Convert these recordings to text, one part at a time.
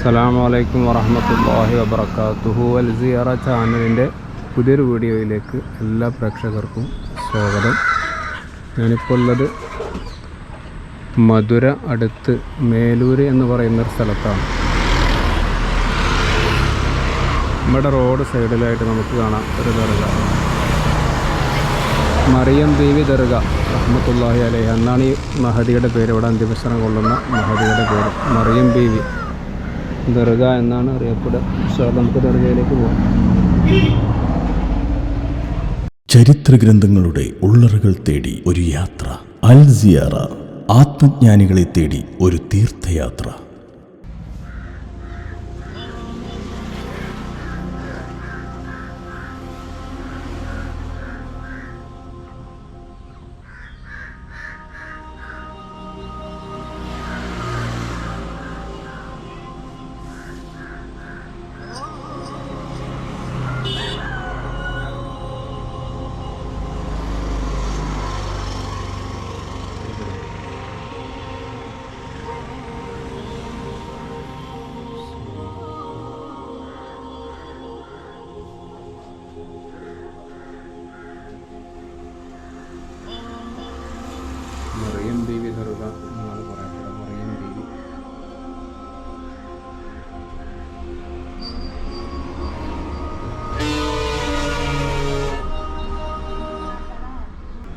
അസ്സലാമു അലൈക്കും വറഹമത്തല്ലാഹി വബർക്കാത്തുഹു അൽ സിയറ ചാനലിന്റെ പുതിയൊരു വീഡിയോയിലേക്ക് എല്ലാ പ്രേക്ഷകർക്കും സ്വാഗതം. ഞാനിപ്പോൾ ഉള്ളത് മധുര അടുത്ത് മേലൂർ എന്ന് പറയുന്നൊരു സ്ഥലത്താണ്. നമ്മുടെ റോഡ് സൈഡിലായിട്ട് നമുക്ക് കാണാം ഒരു ദർഗ. മറിയം ദേവി ദർഗ റഹ്മത്തുല്ലാഹി അലൈഹ. എന്നാണ് ഈ മഹദിയുടെ പേര്. ഇവിടെ അന്ത്യവിശ്രമം കൊള്ളുന്ന മഹദിയുടെ പേര് മറിയം ബീവി ദർഗ എന്നാണ് അറിയപ്പെടുക. നമുക്ക് ദർഗയിലേക്ക് പോകാം ചരിത്ര ഗ്രന്ഥങ്ങളുടെ ഉള്ളറുകൾ തേടി ഒരു യാത്ര. അൽ സിയാറ ആത്മജ്ഞാനികളെ തേടി ഒരു തീർത്ഥയാത്ര.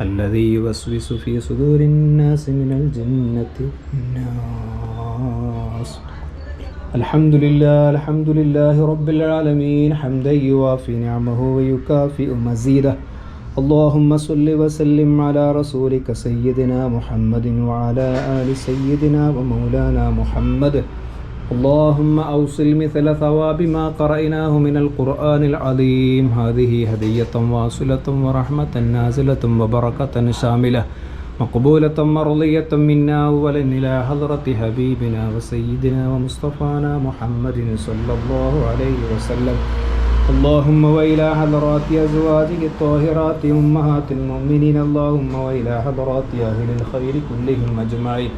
الذي يوسوس في صدور الناس من الجنة والناس الحمد لله الحمد لله رب العالمين حمدا يوافي نعمه ويكافئ مزيده اللهم صل وسلم على رسولك سيدنا محمد وعلى آل سيدنا ومولانا محمد اللهم أوصل مثل ثواب ما قرأناه من القرآن العظيم. هذه هدية واصلة ورحمة نازلة وبركة شاملة. مقبولة مرضية منا أولا إلى حضرة حبيبنا وسيدنا ومصطفانا محمد صلى الله عليه وسلم. اللهم وإلى حضرات أزواجك الطاهرات أمهات المؤمنين. اللهم وإلى حضرات أهل الخير كلهم أجمعين.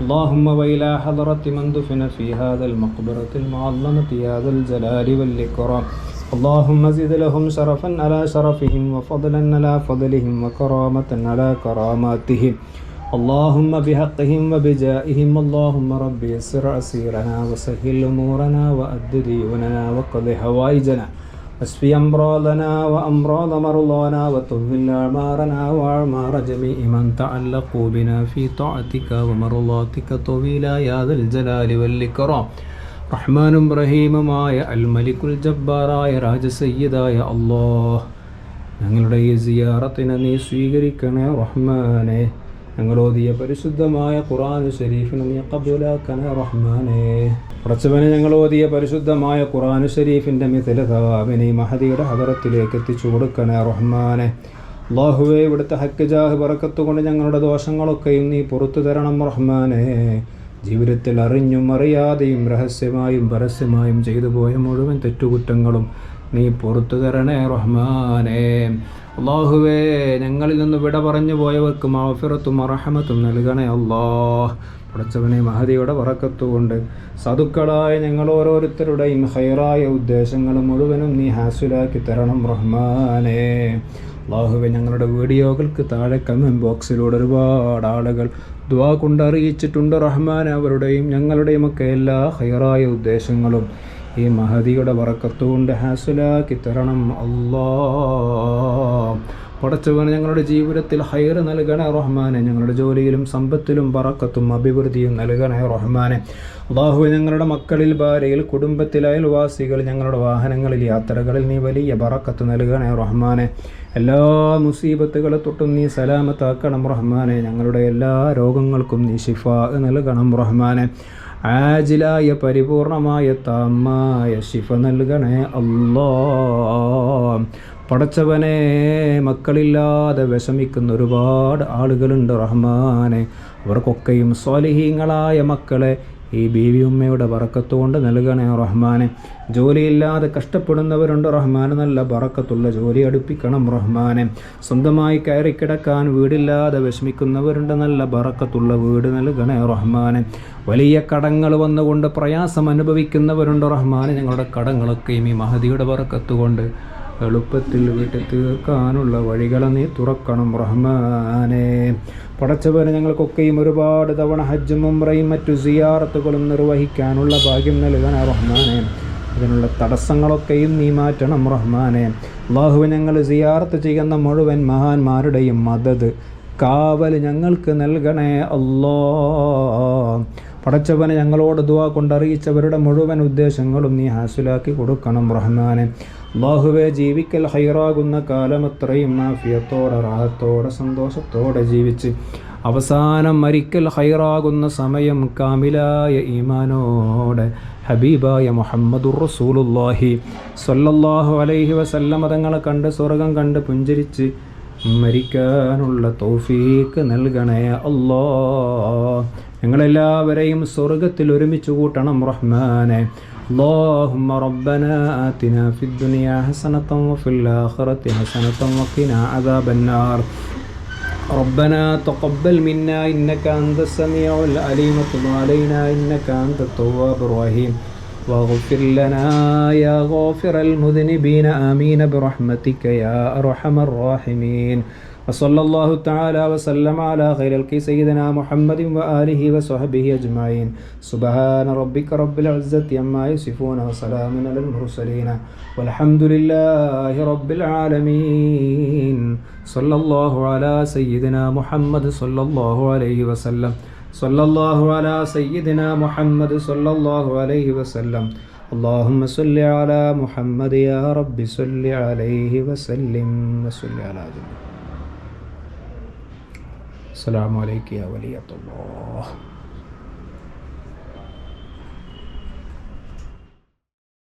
اللهم وإلى حضرة من دفن في هذا المقبرة المعظمة يا ذا الجلال والإكرام اللهم زد لهم شرفا على شرفهم وفضلا على فضلهم وكرامة على كراماتهم اللهم بحقهم وبجائهم اللهم رب يسر عسيرنا وسهل أمورنا وأد ديوننا وقض حوائجنا واشفي أمراضنا وأمراض مرضانا وطول أعمارنا وأعمار جميع من تعلقوا بنا في طاعتك ومرضاتك طويلا يا ذا الجلال والإكرام റഹ്മാനും റഹീമുമായ അൽ മലിക്കുൽ ജബ്ബാറായ രാജസയ്യിദായ അള്ളാഹ് ഞങ്ങളുടെ ഈ സിയാറത്തിനെ നീ സ്വീകരിക്കണേ റഹ്മാനെ ഞങ്ങൾ ഓതിയ പരിശുദ്ധമായ ഖുറാൻ ഷെരീഫിനെ നീ റഹ്മാനെ. പ്രച്ചവനെ ഞങ്ങൾ ഓതിയ പരിശുദ്ധമായ ഖുറാൻ ഷരീഫിന്റെ മിഥിലതാവിനെ മഹദിയുടെ ഹദറത്തിലേക്ക് എത്തിച്ചു കൊടുക്കണേ റഹ്മാനെ. അള്ളാഹുവെ ഇവിടുത്തെ ഹക്ക് ജാഹ് ബറക്കത്ത് കൊണ്ട് ഞങ്ങളുടെ ദോഷങ്ങളൊക്കെയും നീ പുറത്തു തരണം റഹ്മാനെ. ജീവിതത്തിൽ അറിഞ്ഞും അറിയാതെയും രഹസ്യമായും പരസ്യമായും ചെയ്തു പോയ മുഴുവൻ തെറ്റുകുറ്റങ്ങളും നീ പുറത്തു തരണേ റഹ്മാനേ. അള്ളാഹുവേ ഞങ്ങളിൽ നിന്ന് വിട പറഞ്ഞു പോയവർക്ക് മാഫിറത്തും അറഹമത്തും നൽകണേ അള്ളാഹ് പടച്ചവനെ മഹതിയുടെ വറക്കത്തുകൊണ്ട് സതുക്കളായ ഞങ്ങൾ ഓരോരുത്തരുടെയും ഹൈറായ ഉദ്ദേശങ്ങൾ മുഴുവനും നീ ഹാസുലാക്കി തരണം റഹ്മാനേ. അള്ളാഹുവെ ഞങ്ങളുടെ വീഡിയോകൾക്ക് താഴെ കമന്റ് ബോക്സിലൂടെ ഒരുപാട് ആളുകൾ ദ്വാ കൊണ്ടറിയിച്ചിട്ടുണ്ട് റഹ്മാൻ അവരുടെയും ഞങ്ങളുടെയും ഒക്കെ എല്ലാ ഹൈറായ ഉദ്ദേശങ്ങളും ഈ മഹതിയുടെ വറക്കത്തുകൊണ്ട് ഹാസുലാക്കി തരണം അല്ലാ. പടച്ചവന് ഞങ്ങളുടെ ജീവിതത്തിൽ ഹൈർ നൽകണേ റഹ്മാനെ. ഞങ്ങളുടെ ജോലിയിലും സമ്പത്തിലും പറക്കത്തും അഭിവൃദ്ധിയും നൽകണേ റഹ്മാനെ. അള്ളാഹു ഞങ്ങളുടെ മക്കളിൽ ഭാര്യയിൽ കുടുംബത്തിൽ അയൽവാസികൾ ഞങ്ങളുടെ വാഹനങ്ങളിൽ യാത്രകളിൽ നീ വലിയ ബറക്കത്ത് നൽകണേ റഹ്മാനെ. എല്ലാ മുസീബത്തുകളെ തൊട്ടും നീ സലാമത്താക്കണം റഹ്മാനെ. ഞങ്ങളുടെ എല്ലാ രോഗങ്ങൾക്കും നീ ഷിഫ നൽകണം റഹ്മാനെ. ആജിലായ പരിപൂർണമായ താമായ ശിഫ നൽകണേ അല്ലോ. പടച്ചവനെ മക്കളില്ലാതെ വിഷമിക്കുന്ന ഒരുപാട് ആളുകളുണ്ട് റഹ്മാനെ. അവർക്കൊക്കെയും സ്വാലിഹീങ്ങളായ മക്കളെ ഈ ബീവി ഉമ്മയുടെ ബറക്കത്തുകൊണ്ട് നൽകണേ റഹ്മാനെ. ജോലിയില്ലാതെ കഷ്ടപ്പെടുന്നവരുണ്ട് റഹ്മാന്. നല്ല ബറക്കത്തുള്ള ജോലി അടുപ്പിക്കണം റഹ്മാനെ. സ്വന്തമായി കയറി കിടക്കാൻ വീടില്ലാതെ വിഷമിക്കുന്നവരുണ്ട്. നല്ല ബറക്കത്തുള്ള വീട് നൽകണേ റഹ്മാനെ. വലിയ കടങ്ങൾ വന്നുകൊണ്ട് പ്രയാസം അനുഭവിക്കുന്നവരുണ്ട് റഹ്മാനെ. ഞങ്ങളുടെ കടങ്ങളൊക്കെയും ഈ മഹതിയുടെ ബറക്കത്തുകൊണ്ട് എളുപ്പത്തിൽ വീട്ടിൽ തീർക്കാനുള്ള വഴികളെ നീ തുറക്കണം റഹ്മാനെ. പടച്ചവന് ഞങ്ങൾക്കൊക്കെയും ഒരുപാട് തവണ ഹജ്ജും ഉംറയും മറ്റു സിയാറത്തുകളും നിർവഹിക്കാനുള്ള ഭാഗ്യം നൽകാൻ റഹ്മാനെ. അതിനുള്ള തടസ്സങ്ങളൊക്കെയും നീ മാറ്റണം റഹ്മാനെ. അള്ളാഹു ഞങ്ങൾ സിയാറത്ത് ചെയ്യുന്ന മുഴുവൻ മഹാന്മാരുടെയും മദത് കാവൽ ഞങ്ങൾക്ക് നൽകണേ അല്ലോ. പടച്ചവനെ ഞങ്ങളോട് ദുവാ കൊണ്ടറിയിച്ചവരുടെ മുഴുവൻ ഉദ്ദേശങ്ങളും നീ ഹാസിലാക്കി കൊടുക്കണം റഹ്മാനെ. അള്ളാഹുവെ ജീവിക്കൽ ഹൈറാകുന്ന കാലം അത്രയും മാഫിയത്തോടെ റാഹത്തോടെ സന്തോഷത്തോടെ ജീവിച്ച്. അവസാനം മരിക്കൽ ഹൈറാകുന്ന സമയം കാമിലായ ഈമാനോടെ ഹബീബായ മുഹമ്മദുർ റസൂലുല്ലാഹി സല്ലല്ലാഹു അലൈഹി വസല്ലമ തങ്ങളെ കണ്ട് സ്വർഗം കണ്ട് പുഞ്ചരിച്ച് മരിക്കാനുള്ള തൗഫീക്ക് നൽകണേ അല്ലാ ഞങ്ങളെല്ലാവരെയും സ്വർഗത്തിൽ ഒരുമിച്ച് കൂട്ടണം റഹ്മാനെ اللهم ربنا آتنا في الدنيا حسنة وفي الآخرة حسنة وقنا عذاب النار ربنا تقبل منا إنك أنت السميع العليم وتب علينا إنك أنت التواب الرحيم واغفر لنا يا غافر المذنبين آمين برحمتك يا أرحم الراحمين وصلى الله تعالى وسلم على خير الك سيدنا محمد وآله وصحبه أجمعين سبحان ربك رب العزة عما يصفون وسلام على المرسلين والحمد لله رب العالمين صلى الله على سيدنا محمد صلى الله عليه وسلم صلى الله على سيدنا محمد صلى الله عليه وسلم اللهم صل على محمد يا رب صل عليه وسلم وصل على جنة അസ്സാം വലൈക്കും വലിയത്തുള്ളൂ